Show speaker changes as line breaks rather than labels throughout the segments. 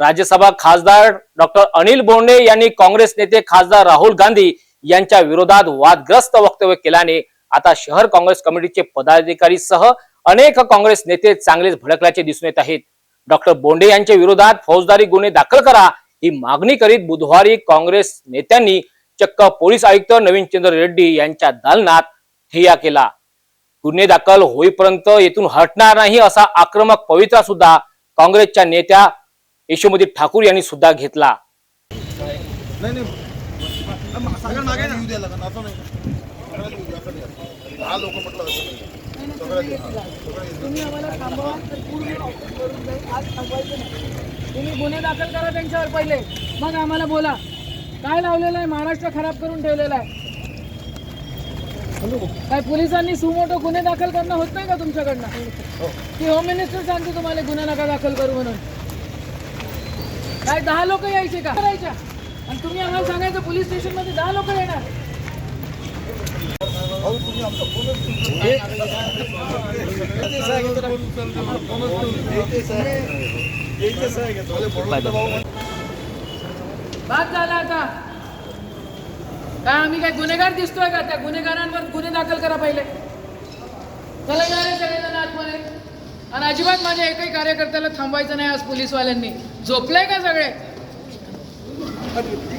राज्यसभा खासदार डॉक्टर अनिल बोंडे यांनी काँग्रेस नेते खासदार राहुल गांधी यांच्या विरोधात वादग्रस्त वक्तव्य केल्याने आता शहर काँग्रेस कमिटीचे पदाधिकारी सह अनेक काँग्रेस नेते चांगलेच भडकल्याचे दिसून येत आहेत. डॉक्टर बोंडे यांच्या विरोधात फौजदारी गुन्हे दाखल करा ही मागणी करीत बुधवारी काँग्रेस नेत्यांनी चक्क पोलीस आयुक्त नवीन चंद्र रेड्डी यांच्या दालनात ठिय्या केला. गुन्हे दाखल होईपर्यंत येथून हटणार नाही असा आक्रमक पवित्रा सुद्धा काँग्रेसच्या नेत्या यशोमती ठाकूर यांनी सुद्धा घेतला.
तुम्ही गुन्हे दाखल करा त्यांच्यावर पहिले. मग आम्हाला बोला. काय लावलेलं आहे? महाराष्ट्र खराब करून ठेवलेला आहे. काय पोलिसांनी सुमोटो गुन्हे दाखल करणं होत नाही का तुमच्याकडनं? की होम मिनिस्टर सांगते तुम्हाला गुन्हे नका दाखल करू म्हणून. काय दहा लोक यायचे का? करायच्या. आणि तुम्ही आम्हाला सांगायचं पोलीस स्टेशनमध्ये दहा लोक येणार. बाद झाला आता. काय आम्ही काय गुन्हेगार दिसतोय का? त्या गुन्हेगारांवर गुन्हे दाखल करा पहिले. चला जा सगळेजण आतमध्ये. आणि अजिबात माझ्या एकही कार्यकर्त्याला थांबवायचं नाही आज पोलीसवाल्यांनी. झोपलंय का सगळे Thank you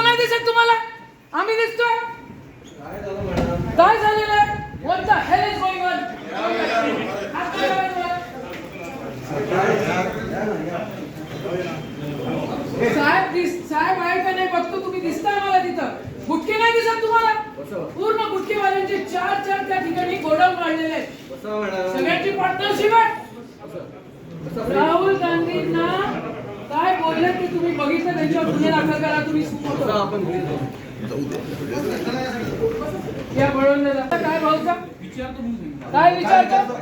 नाही दिसत तुम्हाला आम्ही दिसतोय काय झालेलं आहे What the hell is going on? हात काय लावायचं? साहेब दिस साहेब आहे का नाही बघतो तुम्ही दिसताय मला तिथं गुटके नाही दिसत तुम्हाला पूर्ण गुटकेवाल्यांचे चार चार त्या ठिकाणी गोडाऊन वाढलेले आहेत सगळ्यांची पार्टनरशिप आहे राहुल गांधींना काय बोलले ते तुम्ही बघितलं त्यांच्यावर गुन्हे दाखल करा तुम्ही. या बळवंताला. काय भाऊचा? काय विचारतो?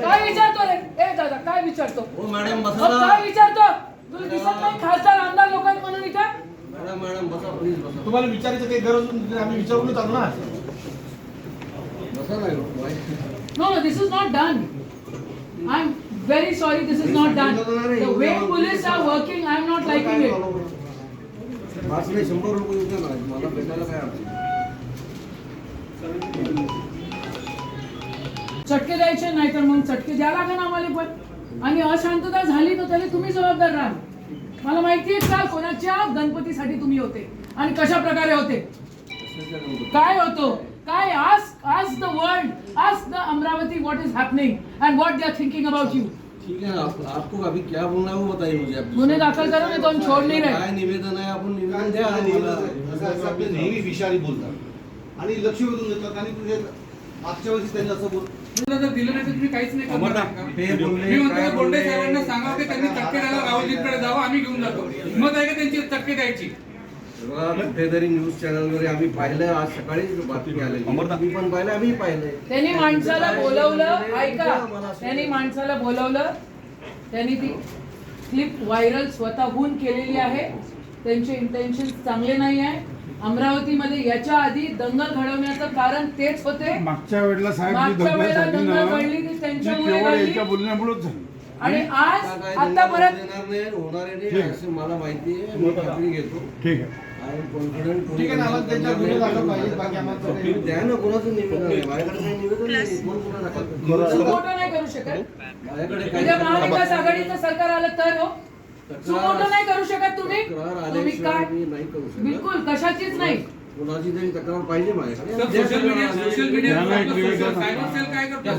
काय विचारतो रे? ए दादा काय विचारतो? काय विचारतो? तुला दिसत नाही खासदार आमदार लोक आहेत म्हणून इथं?
मॅडम मॅडम बसा प्लीज बसा.
तुम्हाला विचारायचं काही गरज आम्ही विचारूनच आलो ना
बसा नाही
No, no, this is not done. I'm very sorry, this is not done. The way police are working, I'm not liking it.
पाच नाही शंभर रुपये होते ना मला भेटायला काय अडचण
चटके द्यायचे नाही तर मग चटके द्या लागेल आम्हाला पण आणि अशांतता झाली तर त्याला तुम्ही जबाबदार राहा मला माहिती आहे काल कोणाच्या गणपतीसाठी तुम्ही होते आणि कशा प्रकारे होते काय होतो काय आज आज द वर्ल्ड आज the Amravati what is happening and what they are thinking about you
ठीक है आप, आपको अभी क्या बोलना है वो बताइए मुझे आप
गुन्हे दाखल करो नहीं तो हम छोड़ नहीं रहे।
काय निवेदन आहे आपण निवेदन द्या आम्हाला.
नेहमी विषारी बोलतात आणि लक्ष वेधून देतात आणि तुझे मागच्या वेळेस त्यांनी असं बोल
जर दिलं नाही तर तुम्ही काहीच नाही करणार. का?
ते बोलले,
मी म्हणतो
काय.
साहेबांना सांगा की त्यांनी चटके द्यायला राहुलजींकडे जावं आम्ही घेऊन जातो. हिंमत आहे का त्यांची चटके द्यायची?
कुठेतरी न्यूज चॅनल वर आम्ही पाहिलं आज सकाळी बातमी तुम्ही पण पाहिलं आम्ही पाहिलंय
त्यांनी माणसाला बोलवलं ऐका. त्यांनी माणसाला बोलवलं. त्यांनी ती क्लिप व्हायरल स्वतःहून केलेली आहे. त्यांचे इंटेन्शन चांगले नाही आहे. अमरावतीमध्ये याच्या आधी दंगल घडवण्याचं कारण तेच होते.
मागच्या वेळेला साहेब जी
मागच्या
दंगल
वेळेला
झाली
दंगल घडली ती त्यांच्यामुळे
बोलण्यामुळेच झाली.
आणि आज
आता
परत
देणार नाही होणार
ठीक
नाही
आहे.
असं मला माहिती आहे मी खात्री घेतो.
ठीक आहे.
आय एम कॉन्फिडंट
ठीक आहे ना, आम्हाला त्यांच्यावर गुन्हे दाखल पाहिजे, बाकी आम्हाला काही-
तुम्ही द्या ना कोणाचं निवेदन आहे? माझ्याकडे काही निवेदन नाही कोण कोणाला दाखल करतं?
सुमोटो नाही करू शकत.
माझ्याकडे काही
उद्या महाविकास आघाडीचं सरकार आलं तर हो? सुमोटो नाही करू शकत तुम्ही? काय
नाही करू शकत.
बिलकुल कशाचीच नाही.
कोणाची तरी तक्रार पाहिजे
social media social media cyber cell काय करतो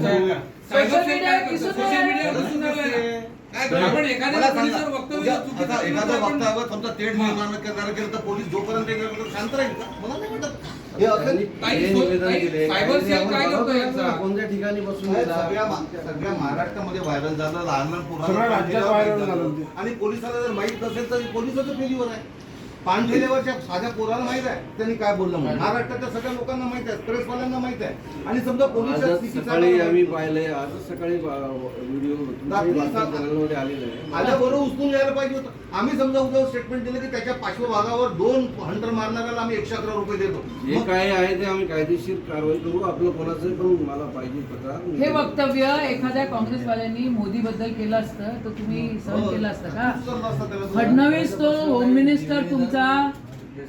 सायबर सेल काय करतो सोशल
आलं.
मीडिया दिसून आलं. काय आपण एखाद्या
मला
पोलिसावर
सांगा,
वक्तव्य
उद्या
चुकीचं
आता
केलं तर
एखादं
आपण-
वक्तव्य समजा तेढ निर्माण करणार केलं तर पोलीस जोपर्यंत हे करत शांत राहील का मला नाही वाटत हे.
सायबर सेल काय करतो यांचा?
कोणत्या ठिकाणी बसून?
सगळ्या सगळ्या महाराष्ट्रामध्ये व्हायरल झालं लहान लहान
सगळ्या राज्यात
पोरांना
व्हायरल झालं ते.
आणि पोलिसाला जर माहीत नसेल तर पोलिसाचं फेरीवर आहे पानठेलेवरच्या साध्या पोराला माहीत आहे. त्यांनी काय बोललं म्हणून. महाराष्ट्राच्या सगळ्या लोकांना माहीत आहे. प्रेसवाल्यांना माहीत आहे. आणि समजा पोलीस
आजच सकाळी आम्ही पाहिलंय. आजच सकाळी व्हिडिओ चॅनलमध्ये आलेलं आहे.
आल्याबरोबर उचलून यायला पाहिजे होतं. आम्ही समजा उद्या स्टेटमेंट दिलं की त्याच्या पार्श्वभागावर दोन हंटर मारणाऱ्याला आम्ही एकशे अकरा रुपये देतो.
जे
मग
काय आहे ते आम्ही कायदेशीर कारवाई करू. आपलं कोणाचं पण मला पाहिजे तक्रार
हे वक्तव्य एखाद्या काँग्रेसवाल्यांनी मोदी बद्दल केलं असतं तर तुम्ही सहन केलं असतं का?
उचललं असतं त्याला.
फडणवीस तो होम मिनिस्टर तुमचा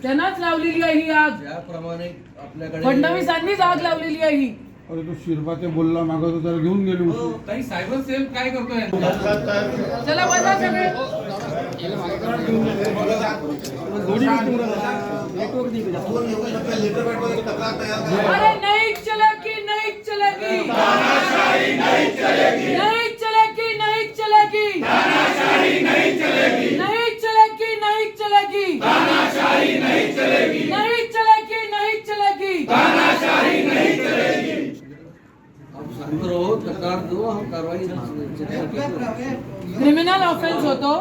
त्यांनाच लावलेली आहे ही आग.
ज्याप्रमाणे आपल्याकडे
फडणवीसांनीच आग लावलेली आहे ही.
अरे तो शिरपा ते बोलला मागं तो त्याला घेऊन गेले उचलून.
काही सायबर सेल काय करतोय?
चला बसा सगळे.
तयार झाली.
अरे नहीं चलेगी नहीं चलेगी नहीं चलेगी नहीं चलेगी नहीं चलेगी नहीं चलेगी नहीं चलेगी नहीं चलेगी नहीं चलेगी
आप शांत रहो तक्रार दो हम कार्रवाई चर्चा
क्रिमिनल ऑफेन्स होतो.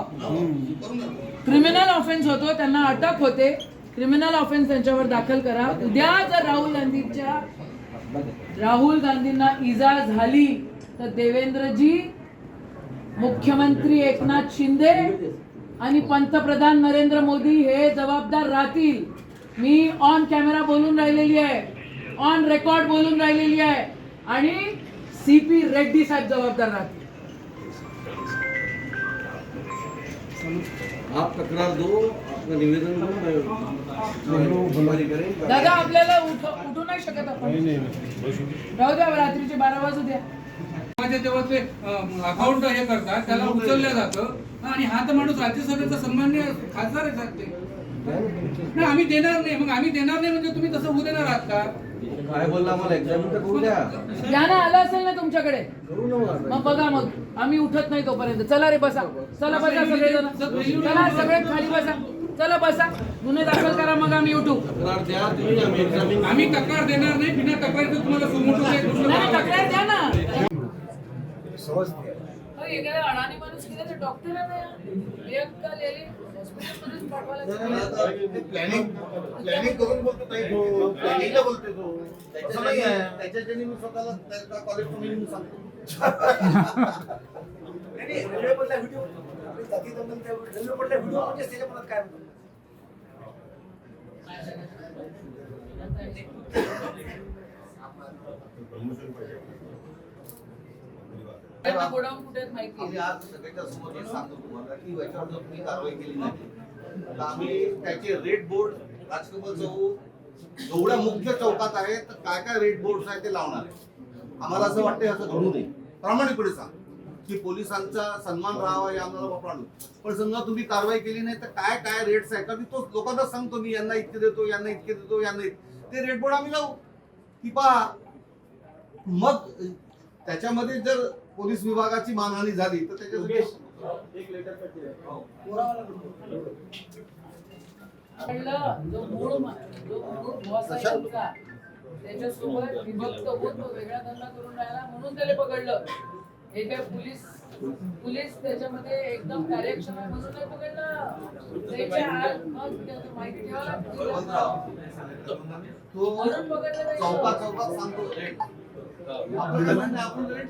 क्रिमिनल ऑफेन्स होतो. त्यांना अटक होते. क्रिमिनल ऑफेन्स त्यांच्यावर दाखल करा. उद्या जर राहुल गांधीच्या राहुल गांधींना इजा झाली तर देवेंद्रजी मुख्यमंत्री एकनाथ शिंदे आणि पंतप्रधान नरेंद्र मोदी हे जबाबदार राहतील. मी ऑन कॅमेरा बोलून राहिलेली आहे. ऑन रेकॉर्ड बोलून राहिलेली आहे. आणि सी पी रेड्डी साहेब जबाबदार राहतील.
आप तक्रार दो आपका निवेदन दो मैं
दादा आपल्याला उठ उठू नाही शकत आपण.
नाही नाही
राहू द्या रात्रीचे बारा वाजू द्या.
माझ्या तेव्हा ते अकाउंट हे करतात त्याला उचललं जातं. आणि हा तर माणूस राज्यसभेचा सन्मान्य खासदार आहे ते. नाही आम्ही देणार नाही. मग आम्ही देणार नाही म्हणजे तुम्ही तसं होऊ देणार आहात का
काय बोलला मला? एक्झामिन तर करू द्या.
ज्ञान आलं असेल ना तुमच्याकडे?
करू ना मग.
मग बघा मग. आम्ही उठत नाही तोपर्यंत. चला रे बसा. चला बसा सगळे जण चला सगळे खाली बसा. चला बसा. गुन्हे दाखल करा मग आम्ही उठू.
तक्रार द्या तुम्ही आम्ही
तक्रार देणार नाही. बिना तक्रारीचं तुम्हाला
नाही
करावं
तक्रार. द्या ना. एखादा अडाणी माणूस गेला तर डॉक्टर आहे ना. एक का लिहिली. हॉस्पिटलमध्येच पाठवायला लागतं.
प्लॅनिंग करून बोलतो ताई. हो, तो. प्लॅनिंगला बोलते नाही आहे. त्याच्याच्याने मी स्वतःला कॉलेज मी सांगतो.
नाही नाही त्या रेल्वे मधला व्हिडिओ म्हणजे काय म्हणतो
आम्ही
आहे.
आज सगळ्याच्या समोर हे सांगतो तुम्हाला की याच्यावर जर तुम्ही कारवाई केली नाही तर आम्ही त्याचे रेड बोर्ड राजकमल चौक जेवढ्या मुख्य चौकात आहे तर काय काय रेड बोर्ड आहे ते लावणार आहे आम्हाला असं वाटतं असं घडू नये. प्रामाणिकपणे सांग की पोलिसांचा सन्मान राहावा या आम्हाला वापराणं पण समजा तुम्ही कारवाई केली नाही तर काय काय रेट्स आहे का मी तो लोकांना सांगतो मी यांना इतके देतो यांना इतके देतो यांना ते रेड बोर्ड आम्ही लावू. की पहा मग त्याच्यामध्ये जर पोलीस विभागाची मानहानी झाली तर त्याच्यासाठी एक लेटर
कळलं जो मूळ मा- जो मूळ boss आहे त्यांचा, त्याच्यासोबत विभक्त होत तो वेगळा धंदा करून राहिला म्हणून त्याला पकडलं. हे काय पोलीस पोलीस त्याच्यामध्ये एकदम कार्यक्षम आहे म्हणून नाही पकडलं. त्याच्या आत मग त्याचं माहिती ठेवावं लागतं. म्हणून पकडलं.
चौकात चौकात सांगतो. रेट आपण रेट.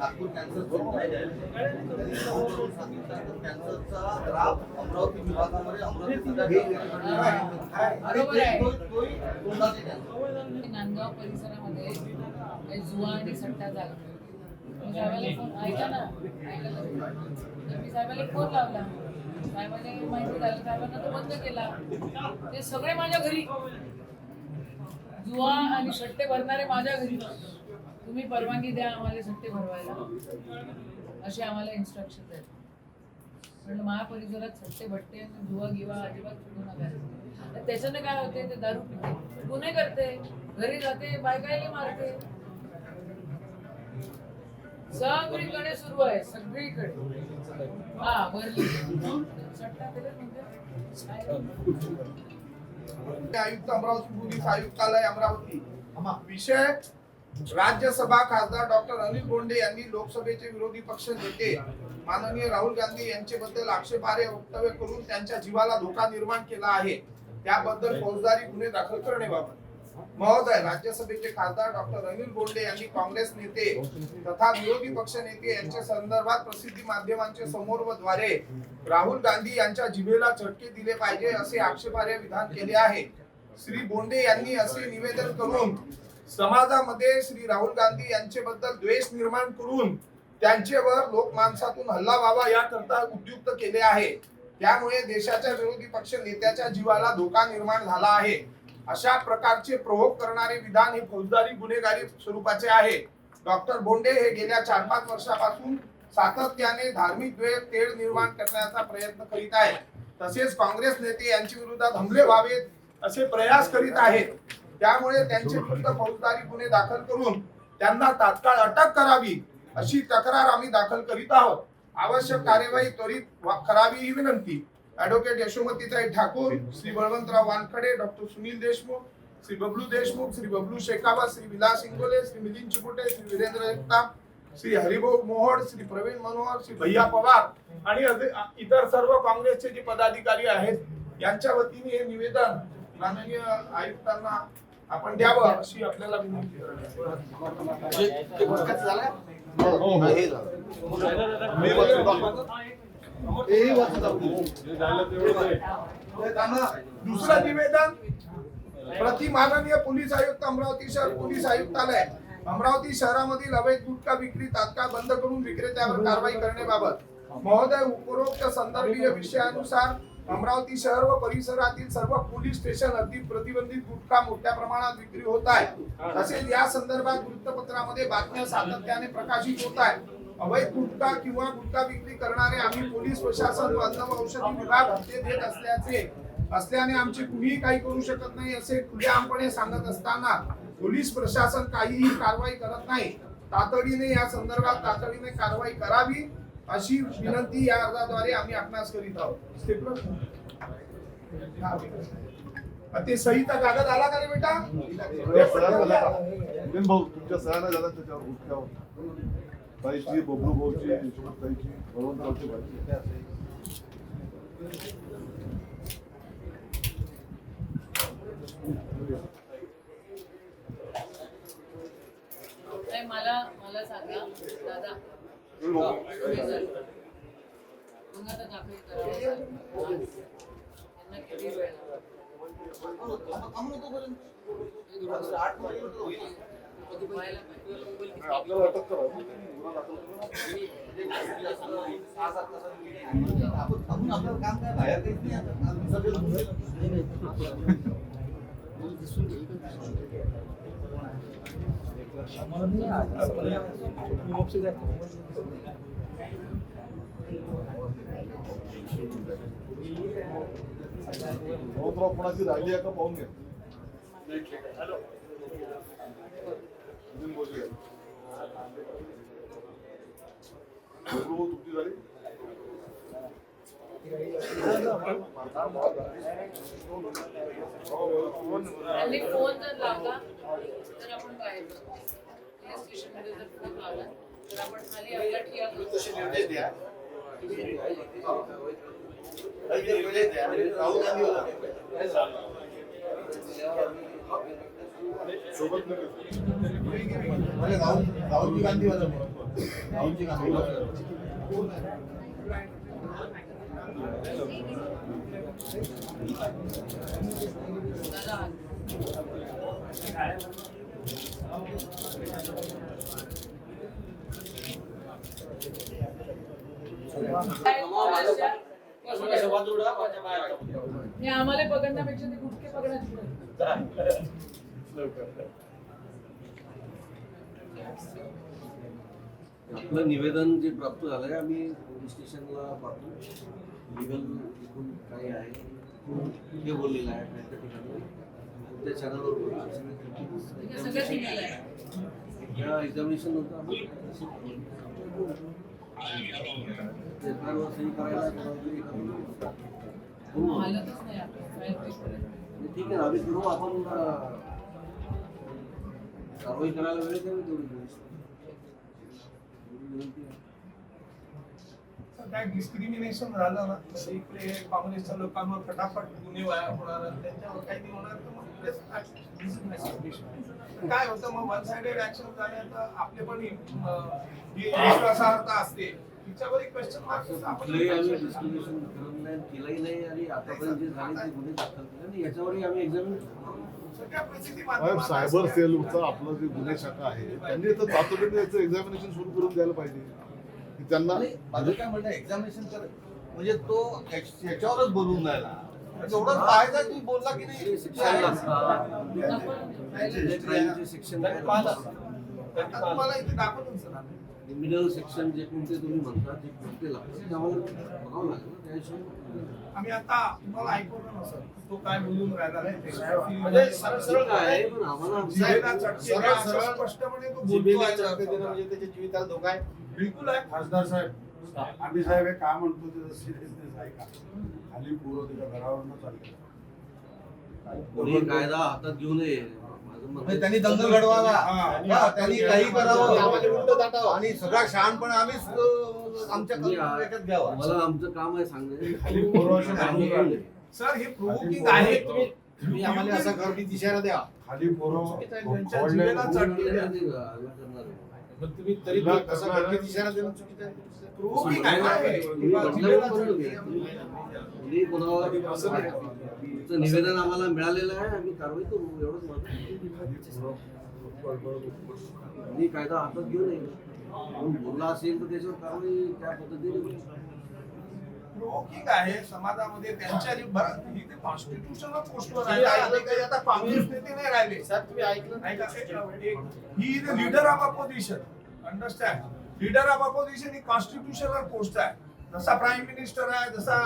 नागपूर कॅन्सर कॅन्सरचा अमरावती विभागामध्ये अमरावती
नांदगाव परिसरामध्ये काही जुवा आणि सट्टा झाला. मी साहेबाला फोन ऐका ना ऐका तर मी साहेबाला फोन लावला. साहेबाने माहिती झाली साहेबांना तो बंद केला. ते सगळे माझ्या घरी. जुवा आणि सट्टे भरणारे माझ्या घरी तुम्ही परवानगी द्या आम्हाला सट्टे भरवायला. असे आम्हाला इन्स्ट्रक्शन आहेत म्हणलं माझ्या परिसरात सट्टे भट्टे आणि गिवा अजिबात फुटू नका. त्याच्यानं त्याच्याने काय होते ते दारू पिते. गुन्हे करते घरी जाते बायकायला मारते. सगळीकडे सुरू आहे सगळीकडे. हा भरली. सट्टा
आयुक्त अमरावती पोलीस आयुक्तालय अमरावती. विषय राज्यसभा खासदार डॉक्टर अनिल बोंडे यांनी लोकसभेचे विरोधी पक्ष नेते माननीय राहुल गांधी यांच्याबद्दल आक्षेपार्ह वक्तव्य करून त्यांच्या जीवाला धोका निर्माण केला आहे. त्याबद्दल फौजदारी गुन्हे दाखल करण्याबाबत महोदय राज्यसभेचे खासदार डॉक्टर अनिल बोंडे यांनी काँग्रेस नेते तथा विरोधी पक्ष नेते यांच्या संदर्भात प्रसिद्धी माध्यमांच्या समोर व द्वारे राहुल गांधी यांच्या जिभेला चटके दिले पाहिजे असे आक्षेपार्ह विधान केले आहे. श्री बोंडे यांनी असे निवेदन करून समाजामध्ये श्री राहुल गांधी यांच्याबद्दल द्वेष निर्माण करून त्यांच्यावर लोकमानसातून हल्ला व्हावा याकरता उद्युक्त केले आहे. त्यामुळे देशाच्या विरोधी पक्ष नेत्याच्या जीवाला धोका निर्माण झाला आहे. अशा प्रकारचे प्रवोक करणारे विधान हे फौजदारी गुन्हेगारी स्वरूपाचे आहे. डॉक्टर बोंडे हे गेल्या चार पाच वर्षापासून सातत्याने धार्मिक द्वेष तेढ निर्माण करण्याचा प्रयत्न करीत आहेत. तसेच काँग्रेस नेते यांच्या विरोधात हमले व्हावेत असे प्रयास करीत आहेत. त्यामुळे त्यांचे विरुद्ध फौजदारी गुन्हे दाखल करून त्यांना तात्काळ अटक करावी अशी तक्रार आम्ही दाखल करीत आहोत. आवश्यक कार्यवाही त्वरित करावी ही विनंती. ऍडव्होकेट यशोमतीताई ठाकूर श्री बळवंतराव वानखडे डॉक्टर सुनील देशमुख श्री बबलू देशमुख श्री बबलू शेखावत श्री विलास इंगोले श्री मिलिंद चिपुटे श्री वीरेंद्र जगताप श्री हरिभाऊ मोहोड श्री प्रवीण मनोहर श्री भैया पवार आणि इतर सर्व काँग्रेसचे जे पदाधिकारी आहेत यांच्या वतीने हे निवेदन माननीय आयुक्तांना आपण द्यावं अशी आपल्याला विनंती करण्यात दुसरं निवेदन प्रति माननीय पोलीस आयुक्त अमरावती शहर पोलीस आयुक्तालय अमरावती शहरामधील अवैध गुटखा विक्री तात्काळ बंद करून विक्रेत्यावर कारवाई करण्याबाबत महोदय उपरोक्त संदर्भीय विषयानुसार अमरावती शहर व परिसरातील सर्व पोलीस स्टेशन अगदी प्रतिबंधित गुटखा मोठ्या प्रमाणात विक्री होत आहे तसेच या संदर्भात वृत्तपत्रामध्ये बातम्या सातत्याने प्रकाशित होत आहेत. अवैध गुटखा किंवा गुटखा विक्री करणारे आम्ही पोलीस प्रशासन व अन्न व औषधी विभाग हप्ते देत असल्याचे असल्याने आमचे कुणीही काही करू शकत नाही असे खुलेआमपणे सांगत असताना पोलीस प्रशासन काहीही कारवाई करत नाही तातडीने या संदर्भात तातडीने कारवाई करावी अशी विनंती या अर्जाद्वारे आम्ही आपणास करीत आहोत? हा. ते सहीचा कागद आला का रे बेटा
भाऊ तुमच्या सह्याने झाला त्याच्यावर ताईची बबलू भाऊची ताईची बळवंतरावची
मला मला सांगा दादा मग आता दाखल करावं त्यांना किती वेळ
आपल्याला अटक करा कोणाची राहिली आहे का पाहून घ्या हॅलो. तुमची झाली
हल्ली फोन जर लावला तर आपण बाहेर जाऊ. पोलीस स्टेशनमध्ये जर फोन लावला तर आपण खाली आपला ठिया करू.
सोबत
राहुल गांधी राहुलजी गांधी
पोलीसच्या- हे आम्हाला पकडण्यापेक्षा ते गुटके पकडण्याची
आपलं निवेदन जे प्राप्त झालंय आम्ही पोलीस स्टेशनला पाठवू लिगल एकूण काय आहे. हे बोललेलं आहे त्या ठिकाणी. त्या चॅनलवर बोललेलं
हे सगळं केलेलं आहे.
या एक्झामिनेशन नंतर आम्ही पेपरवर सही करायला कोणाला एखादं- हो.
हालतच नाही आपलं काय पेपर
ठीक आहे ना आम्ही करू आपण अं, कारवाई करायला वेळ तेवढी दिवस विनंती आहे.
काय डिस्क्रिमिनेशन झालं ना तर इकडे काँग्रेसच्या लोकांवर फटाफट गुन्हे वाया होणार आणि त्यांच्यावर काही नाही होणार तर मग तेच. काय होतं मग वन साइडेड ऍक्शन झाल्या तर आपले पण अं, ही विश्वासार्हता असते तिच्यावर एक क्वेश्चन मार्क
कुठलंही आम्ही डिस्क्रिमिनेशन करत नाही केलंही नाही आणि आतापर्यंत जे झाले ते गुन्हे दाखल केले आणि याच्यावरही आम्ही एक्झामिन
सायबर. सेलचं आपलं जे गुन्हे शाखा आहे त्यांनी तर तातडीने याचं एक्झामिनेशन सुरू करून द्यायला पाहिजे. की त्यांना
माझं काय म्हणणं एक्झामिनेशन कर म्हणजे तो याच- याच्यावरच बोलून राहिला. एवढं पाहायचं की बोलला की नाही
शिक्षण शिक्षण.
तुम्हाला इथे दाखवतो
क्रिमिनल सेक्शन जे कोणते तुम्ही म्हणता जे कोणते लागतात ते आम्हाला बघावं लागेल. ना त्याशिवाय
आम्ही आता तुम्हाला ऐकवलं ना सर. तो काय बोलून राहिला नाही ते.
म्हणजे सरळ सरळ
ठीक आहे? पण आम्हाला
जिभेला चटके
सरळ-
द्या, असं
सरळ-
स्पष्टपणे तो
जिभेला
बोलतो आहे
चटके देणं
सर.
म्हणजे त्याच्या जीविताला धोका आहे.
बिलकुल आहे.
खासदार साहेब आम्ही साहेब हे काय म्हणतो त्याचं सिरियसनेस आहे का? खाली पूर्व त्याच्या घरावरनं चाललेलं
कोणी कायदा हातात घेऊ नये.
म्हणजे
आहे.
त्यांनी दंगल घडवावा.
हा.
हा, त्यांनी काही करावं. आणि सगळा शहाणपणा आम्हीच अं, आमच्या याच्यात घ्यावा.
मला आमचं काम आहे सांगणे आम्ही.
सर हे प्रोवोकिंग आहे. तुम्ही
तुम्ही आम्हाला असा करण्याची इशारा द्या.
खाली
तुम्ही तरी कसा इशारा देणं चुकीचं आहे?
प्रोवोकिंग आहे.
तुमचं निवेदन आम्हाला मिळालेलं आहे आम्ही कारवाई करू एवढंच मत मी कायदा हातात घेऊ नये. कोण बोलला असेल तर त्याच्यावर कारवाई त्या पद्धतीने
आहे समाजामध्ये त्यांच्या जी- बरं इथे कॉन्स्टिट्यूशनल पोस्टवर आहे. आणि काही आता काँग्रेस नेते नाही राहिले.
साहेब तुम्ही ऐकलं
ऐका, he is leader of opposition understand leader of opposition he constitutional post आहे. जसा प्राईम मिनिस्टर आहे जसा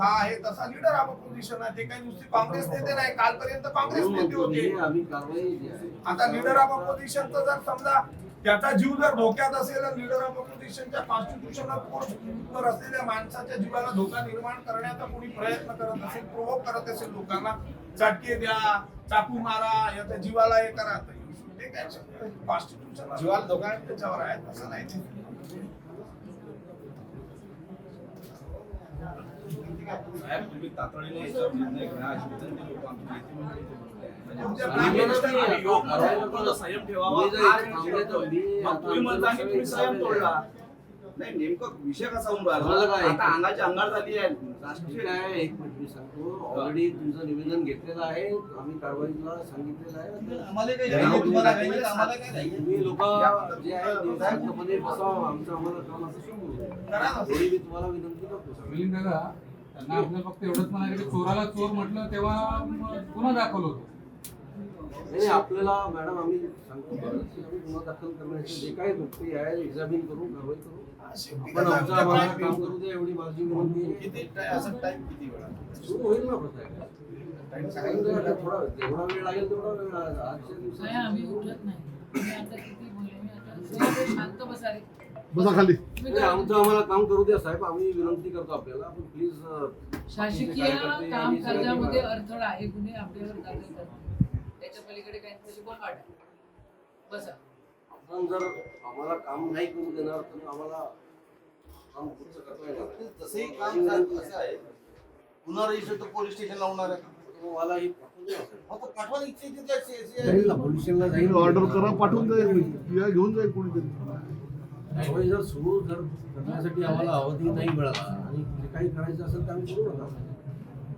हा आहे तसा लीडर ऑफ अपोजिशन आहे. ते काही नुसते काँग्रेस नेते नाही कालपर्यंत काँग्रेस
म्हणून
नेते होते.
आम्ही कारवाई जी आहे.
आता लीडर ऑफ अपोजिशनचं जर समजा त्याचा जीव जर धोक्यात असेल लीडर ऑफ अपोजिशनच्या कॉन्स्टिट्यूशनल पोस्टवर असलेल्या माणसाच्या जीवाला धोका निर्माण करण्याचा कोणी प्रयत्न करत असेल प्रोवोक करत असेल लोकांना चटके द्या चाकू मारा याच्या जीवाला हे करा ते काय कॉन्स्टिट्यूशन
जीवाला धोका?
त्याच्यावर आहे तसं नाही.
नाही
नेमकं विषय कसा होऊन राहिला? अंगाची अंगार झाली आहे. राष्ट्रीय
मी सांगतो ऑलरेडी तुमचं निवेदन घेतलेलं आहे आम्ही कारवाईला सांगितलेलं आहे. तुम्ही लोक जे आहे शांतपणे बसावं आमचं आम्हाला काम असं. एवढी मी तुम्हाला विनंती करतो
त्यांना आपलं फक्त एवढंच म्हणाले की चोराला चोर म्हटलं तेव्हा गुन्हा दाखल होतो.
नाही आपल्याला मॅडम आम्ही सांगतो आम्ही गुन्हा दाखल करण्याचे जे काही गोष्टी आहे एक्झामिन करू कारवाई करू. आपण आमचं काम करू द्या एवढी माझी विनंती
किती असं टाइम किती वेळा
सुरू होईल ना प्रथा सांगितलं थोडा जेवढा वेळ लागेल तेवढा वेळ आज- आजच्या
आम्ही
दिवसात
उठत नाही. मी आता किती बोलले मी आता जरा शांत बसा रे.
बसा खाली.
तुम्ही
नाही,
काय-
आमचं आम्हाला काम करू द्या साहेब. आम्ही विनंती करतो आपल्याला आपण प्लीज
शासकीय काम करण्यामध्ये अडथळा आहे गुन्हे आपल्यावर दाखल करतात. त्याच्या पलीकडे काही त्याची बोकाड आहे. बसा.
आपण जर आम्हाला काम नाही करू देणार तर आम्हाला काम पुढचं करता येणार नाही.
तसंही काम असं आहे. पुन्हा रजिस्टर पोलीस स्टेशनला होणार आहे.
मला ही
पाठवा
जाईल ना, पोलीस स्टेशनला जाईल.
ऑर्डर करा पाठवून जाईल या घेऊन जाईल कोणीतरी.
जर सुरू जर करण्यासाठी आम्हाला अवधी नाही मिळाला आणि जे काही करायचं असेल तर आम्ही करू नका.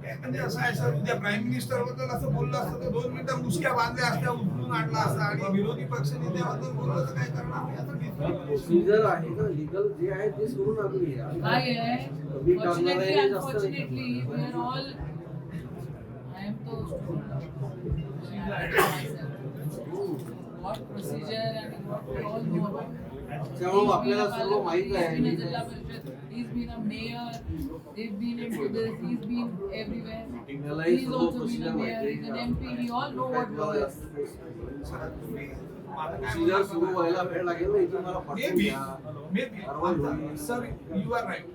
म्हणजे असं आहे सर उद्या प्राईम मिनिस्टरबद्दल असं बोललं असतं तर दोन मिनिटं मुसक्या बांधल्या असत्या उचलून आणला असता आणि विरोधी पक्ष नेत्याबद्दल बोललं तर काय करणार?
प्रोसिजर आहे ना लिगल जे आहे तेच करून आम्ही
काय आहे?
कमी करणार
फॉर्च्युनेटली
आहे जास्त नाही.
Unfortunately we are all I am तो व्हॉट प्रोसिजर आणि व्हॉट वी ऑल नो
त्यामुळे आपल्याला सर्व माहीत आहे.
जिल्हा परिषद He's been a mayor. They've been into this. He's been everywhere. He's also been a mayor. He's an
आहे.
MP. We all know what law is.
Procedure सुरू व्हायला वेळ लागेल ना इथून मला पाठवून
Maybe,
द्या.
maybe.
कारवाई होईल.
सर यू आर राईट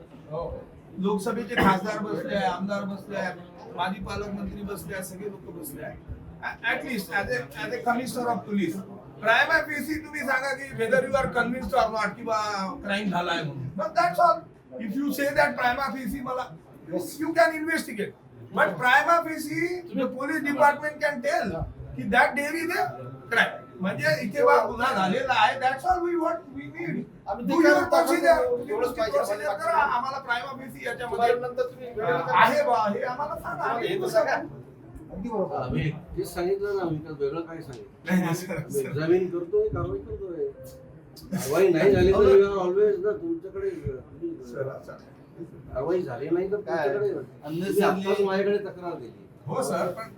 लोकसभेचे खासदार बसले आहे आमदार बसले आहेत माजी पालकमंत्री बसले आहेत सगळे लोक बसले आहेत at least as as a commissioner of police prima facie तुम्ही सांगा की whether you are convinced or not की बा क्राईम झालाय म्हणून but that's all if you say that prima facie मला you can investigate but prima facie police department can tell की that there is crime म्हणजे इथे बा गुन्हा झालेला आहे. That's all we what we need
पाहिजे.
आम्हाला प्रायमा फेसी याच्यामध्ये आहे बा हे आम्हाला सांगा
सांगितलं ना वेगळं काय
नाही, नाही, सर,
सांगितलं. एक्झामिन करतोय कारवाई करतोय. कारवाई नाही झाली तर यू आर ऑलवेज ना तुमच्याकडे. कारवाई झाली नाही तर तुमच्याकडे तुम्ही आत्ताच माझ्याकडे तक्रार दिली.
हो सर पण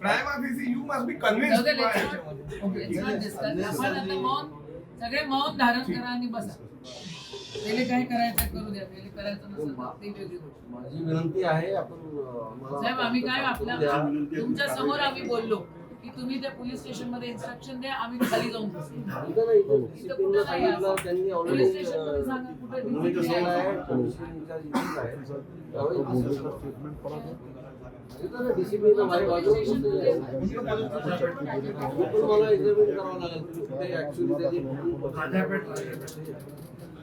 प्रायमा यू मस्ट बी
जाऊ दे, let's not-
convinced
let's not discuss. आपण आता मौन सगळे मौन धारण करा आणि बसा. पहिले काय करायचं करू द्या. पहिले करायचं नसेल तर ती वेगळी गोष्ट.
माझी विनंती आहे आपण अं,
साहेब आम्ही काय आपल्या
द्या.
तुमच्यासमोर आम्ही बोललो. की तुम्ही त्या पोलीस स्टेशनमध्ये इन्स्ट्रक्शन द्या आम्ही खाली जाऊन.
त्यांनी
पोलीस स्टेशनमध्ये सांगा कुठं
मला एक्झामिन करावं लागेल.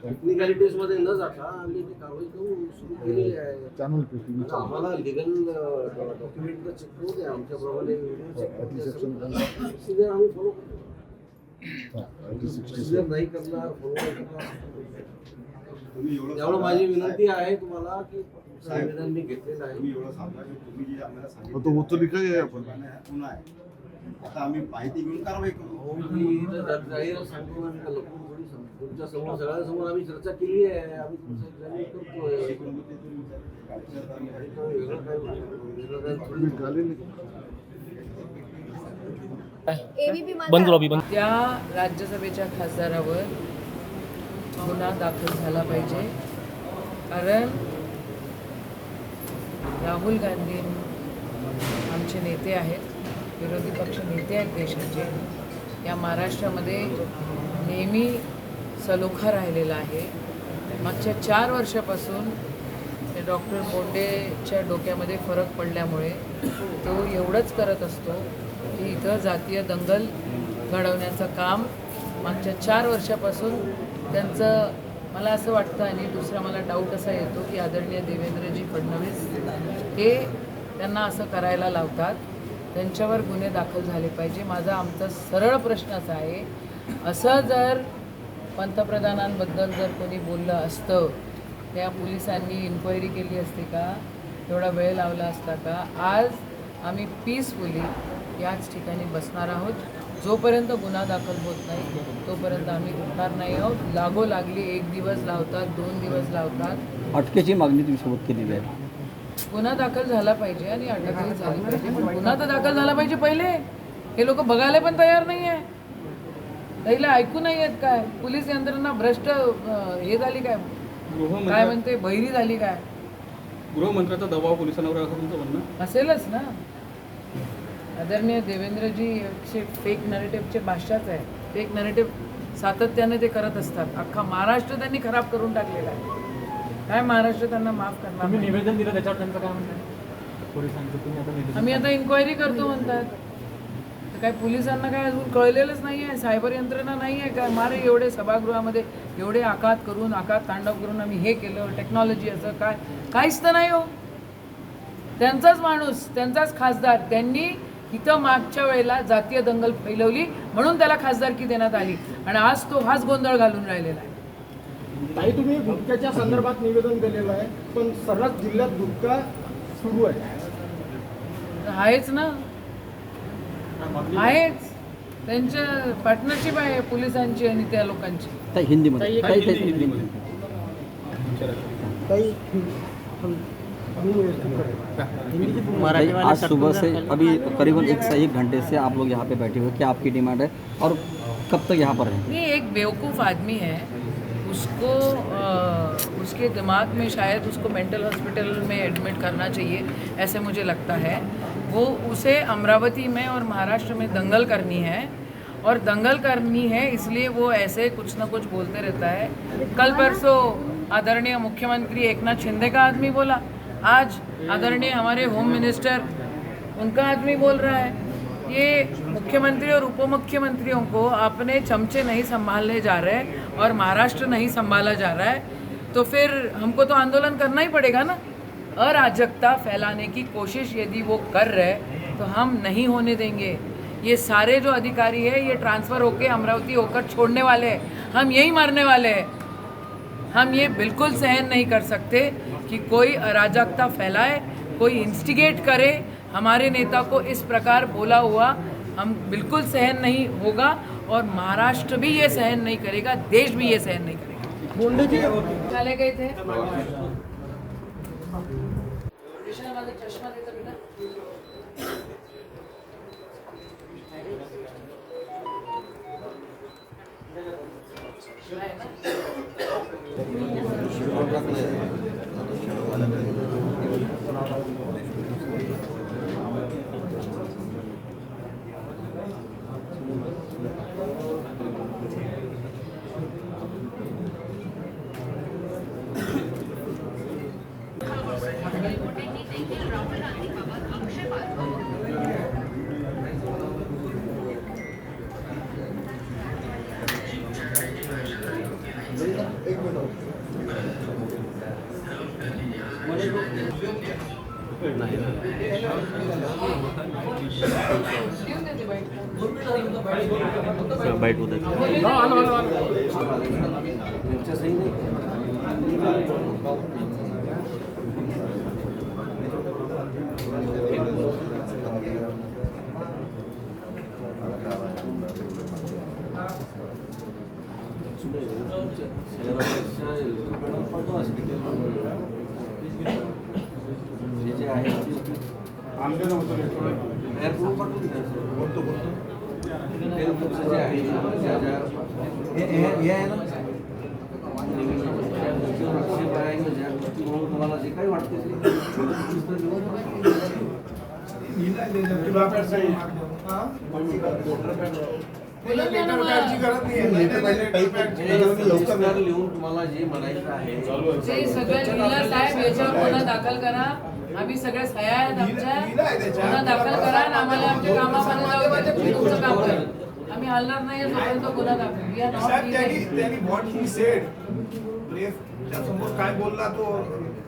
टेक्निकॅलिटीजमध्ये न जाता आम्ही ती कारवाई करून सुरू केलेली आहे. आता आम्हाला लिगल डॉक्युमेंट चेक करू द्या. आमच्याप्रमाणे. सगळं procedure आम्ही फॉलो करतो. Procedure नाही करणार फॉलो करणार.
तुम्ही एवढं
त्यामुळे माझी विनंती आहे तुम्हाला की निवेदन मी घेतलेलं
तुम्ही
आहे
एवढं सांगा की तुम्ही जे आम्हाला सांगितलं तो उचलली काय आपण. पुन्हा आता आम्ही माहिती घेऊन कारवाई करू.
हो, जाहीर मी तुमच्यासमोर सगळ्यांसमोर आम्ही चर्चा केली आहे. आम्ही तुमचं एक्झामिन करतोय. काय थोडी
त्या राज्यसभेच्या खासदारावर गुन्हा दाखल झाला पाहिजे. कारण राहुल गांधी आमचे नेते आहेत विरोधी पक्ष नेते आहेत देशाचे. या महाराष्ट्रामध्ये नेहमी सलोखा राहिलेला आहे. मागच्या चार वर्षापासून ते डॉक्टर बोंडेच्या डोक्यामध्ये फरक पडल्यामुळे तो एवढंच करत असतो की इथं जातीय दंगल घडवण्याचं काम मागच्या चार वर्षापासून त्यांचं मला असं वाटतं आणि दुसरा मला डाऊट असा येतो की आदरणीय देवेंद्रजी फडणवीस हे त्यांना असं करायला लावतात. त्यांच्यावर गुन्हे दाखल झाले पाहिजे. माझा आमचा सरळ प्रश्न असा आहे. असं जर पंतप्रधानांबद्दल जर कोणी बोललं असतं त्या पोलिसांनी इन्क्वायरी केली असते का? तेवढा वेळ लावला असता का? आज आम्ही पीसफुली याच ठिकाणी बसणार आहोत. जोपर्यंत गुन्हा दाखल होत नाही तोपर्यंत आम्ही उठणार नाही आहोत. लागो लागली एक दिवस लावतात दोन दिवस लावतात.
अटकेची मागणी तुम्ही सोबत केलेली आहे.
गुन्हा दाखल झाला पाहिजे आणि अटकही झाली पाहिजे. गुन्हा तर दाखल झाला पाहिजे पहिले. हे लोक बघायला पण तयार नाही आहे त्याला ऐकू नाही येत काय? पोलीस यंत्रणा भ्रष्ट अं, हे झाली काय? काय म्हणते बहिरी झाली काय?
गृहमंत्र्याचा दबाव पोलिसांवर आहे असं तुमचं म्हणणं?
असेलच ना. आदरणीय देवेंद्रजी चे फेक नरेटिव्हचे भाषाच आहे फेक नरेटिव्ह सातत्याने ते करत असतात. अख्खा महाराष्ट्र त्यांनी खराब करून टाकलेला आहे. काय महाराष्ट्र त्यांना माफ करणार नाही?
निवेदन दिलं त्याच्यावर त्यांचं काय म्हणणं आहे? पोलिसांचं तुम्ही आता निवेदन
आम्ही आता इन्क्वायरी करतो म्हणतात. काय पोलिसांना काय अजून कळलेलंच नाही आहे सायबर यंत्रणा नाही आहे काय मारे एवढे सभागृहामध्ये एवढे आकात करून आकात तांडव करून आम्ही हे केलं टेक्नॉलॉजी असं काय? काहीच तर नाही हो. त्यांचाच माणूस त्यांचाच खासदार त्यांनी इथं मागच्या वेळेला जातीय दंगल फैलवली म्हणून त्याला खासदारकी देण्यात आली. आणि आज तो हाच गोंधळ घालून राहिलेला आहे.
ताई तुम्ही गुटख्याच्या संदर्भात निवेदन दिलेलं आहे पण सर्रास जिल्ह्यात गुटखा सुरू आहे.
आहेच ना. आहेच त्यांच्या पार्टनरशिप आहे पोलिसांची आणि त्या लोकांची.
ताई हिंदीमध्ये. ताई ताई हिंदीमध्ये.
ताई
ताई, आज सुबह से अभी करीबन एक से एक घंटे से आप लोग यहाँ पे बैठे हुए क्या आपकी डिमांड है? और कब तक यहाँ पर रहेंगे
ये एक बेवकूफ़ आदमी है। उसको अ, उसके दिमाग में शायद उसको मेंटल हॉस्पिटल में एडमिट करना चाहिए ऐसे मुझे लगता है। वो उसे अमरावती में और महाराष्ट्र में दंगल करनी है। और दंगल करनी है, इसलिए वो ऐसे कुछ ना कुछ बोलते रहता है। कल परसों आदरणीय मुख्यमंत्री एकनाथ शिंदे का आदमी बोला। आज आदरणीय हमारे होम मिनिस्टर उनका आदमी बोल रहा है। ये मुख्यमंत्री और उप मुख्यमंत्रियों को अपने चमचे नहीं संभालने जा रहे और महाराष्ट्र नहीं संभाला जा रहा है। तो फिर हमको तो आंदोलन करना ही पड़ेगा ना? अराजकता फैलाने की कोशिश यदि वो कर रहे तो हम नहीं होने देंगे। ये सारे जो अधिकारी है ये ट्रांसफ़र होके अमरावती होकर छोड़ने वाले हैं। हम यही मारने वाले हैं। हम ये बिल्कुल सहन नहीं कर सकते कि कोई अराजकता फैलाए कोई इंस्टिगेट करे। हमारे नेता को इस प्रकार बोला हुआ हम बिल्कुल सहन नहीं होगा और महाराष्ट्र भी ये सहन नहीं करेगा देश भी ये सहन नहीं करेगा। चले गए थे? कृष्णा, माझा चष्मा देता बेटा आहे ना? बाईट.
बाईट होत आहे
हा, आलो, आलो, आलो.
आमचे नव्हतं बोलतो बोलतो
तुम्हाला जे काही वाटते लिहून तुम्हाला जे म्हणायचं आहे
जे सगळं लिहिलं साहेब याच्यावर गुन्हा दाखल करा. आम्ही सह्या आहेत आमच्या. गुन्हा दाखल करा आणि आम्हाला आमच्या कामामध्ये जाऊ तुम्ही तुमचं काम करा. आम्ही हलणार नाही जोपर्यंत गुन्हा दाखल.
त्यांनी व्हॉट ही सेड प्रेसच्या समोर काय बोलला तो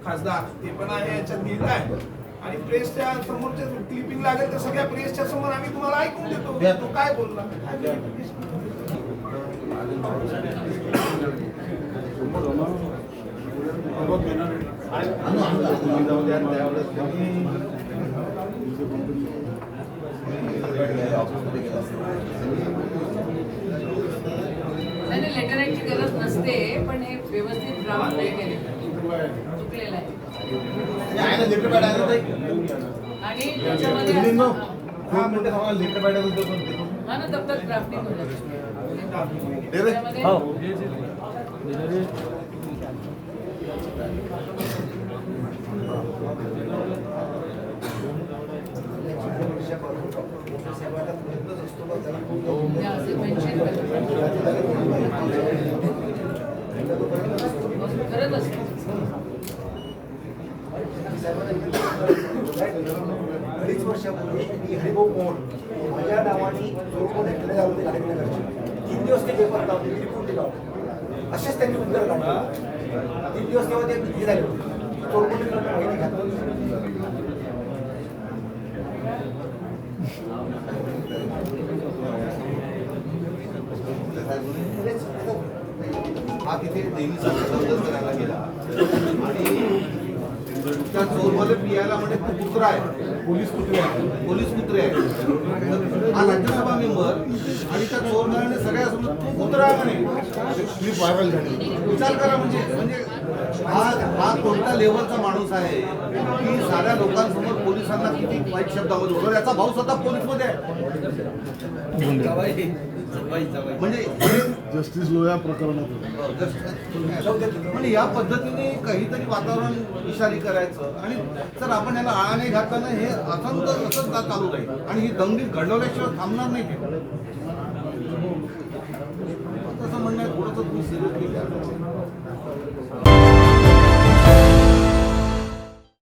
खासदार? ते पण आहे याच्यात लिहिलं आहे. आणि प्रेसच्या समोरच्या क्लिपिंग लागेल तर सगळ्या प्रेसच्या समोर आम्ही तुम्हाला ऐकून देतो. तो काय बोलला?
लेटराची गरज नसते पण हे व्यवस्थित ड्राफ्ट नाही केले. चुकलेलं आहे. आणि त्याच्यामध्ये हा ना त्याच्यामध्ये हे असे mention करतात. असतो
अडीच वर्षापूर्वी मी हरिभाऊ मोहोळ माझ्या नावाने चोरमोड घेतले जात होते गाडीनगरचे तीन दिवस ते पेपर लावले रिपोर्ट दिला होता असेच त्यांनी उत्तर काढलं. तीन दिवस तेव्हा ते हे झाले होते. चोरमोड माहिती घातलं
हा तिथे देवीचा गेला. आणि त्या चोरमध्ये पियाला म्हणजे तो कुत्रा आहे. पोलीस कुत्रे आहे पोलीस कुत्रे आहे हा राज्यसभा मेंबर आणि त्या चोर घराने सगळ्या तो कुत्रा आहे म्हणे. मी व्हायरल झाली विचार करा म्हणजे म्हणजे हा हा कोणत्या लेवलचा माणूस आहे की साऱ्या लोकांसमोर पोलिसांना किती वाईट शब्दामध्ये बोलतो याचा भाऊ स्वतः पोलीसमध्ये आहे. म्हणजे
जस्टिस लोया प्रकरणात होतं.
म्हणजे या पद्धतीने काहीतरी वातावरण इशारी करायचं आणि सर आपण याला आळा नाही घातला हे असंच असंच चालू राहील आणि ही दंगली घडवल्याशिवाय थांबणार नाही